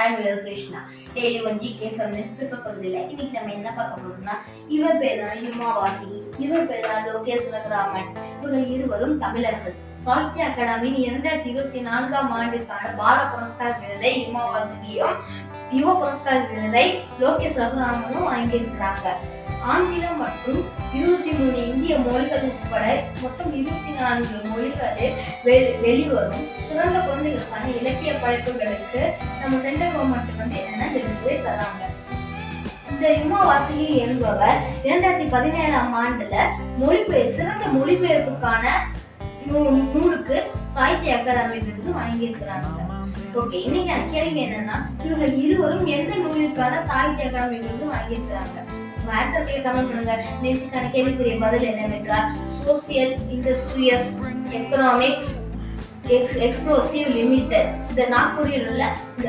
And where Krishna daily one GK from newspaper பகுதியில் இன்னைக்கு நம்ம என்ன பார்க்க போறோம்னா இவர் பேர் தான் யுமாவாசி இவர் பேர் தான் லோகேஷ் ரகுராமன் இவங்க இருவரும் தமிழர்கள். சாகித்ய அகாடமியின் இரண்டாயிரத்தி இருபத்தி நான்காம் ஆண்டுக்கான பாரத புரஸ்கார் விருதை யுமாவாசியும் யுவ புரஸ்கார் விருதை லோகேஷ் ரகுராமனும் வாங்கியிருக்கிறாங்க. ஆங்கிலம் மற்றும் இருபத்தி மூணு இந்திய மொழிகள் உட்பட மொத்தம் இருபத்தி நான்கு மொழிகளில் வெ- வெளிவரும். சிறந்த குழந்தைகளுக்கான இலக்கிய படைப்புகளுக்கு நம்ம சென்ட்ரல் கவர்மெண்ட் வந்து என்னென்ன இந்த விருதை தராங்க. இந்த யுமா வாசகி என்பவர் இரண்டாயிரத்தி பதினேழாம் ஆண்டுல மொழிபெயர் சிறந்த மொழிபெயர்ப்புக்கான நூ- நூலுக்கு சாகித்ய அகாதமி விருது வழங்கியிருக்கிறாங்க. ஓகே இன்னைக்கு கேள்வி என்னன்னா இவங்க இருவரும் எந்த நூலுக்கான சாகித்ய அகாடமி விருது வாங்கியிருக்கிறாங்க? வாட்ஸ்அப்ல கமெண்ட் பண்ணுங்க. நேற்றுக்கான கேள்விக்குரிய பதில் என்னவென்றால் social industries economics explosive limited இந்த நாக்பூரில் உள்ள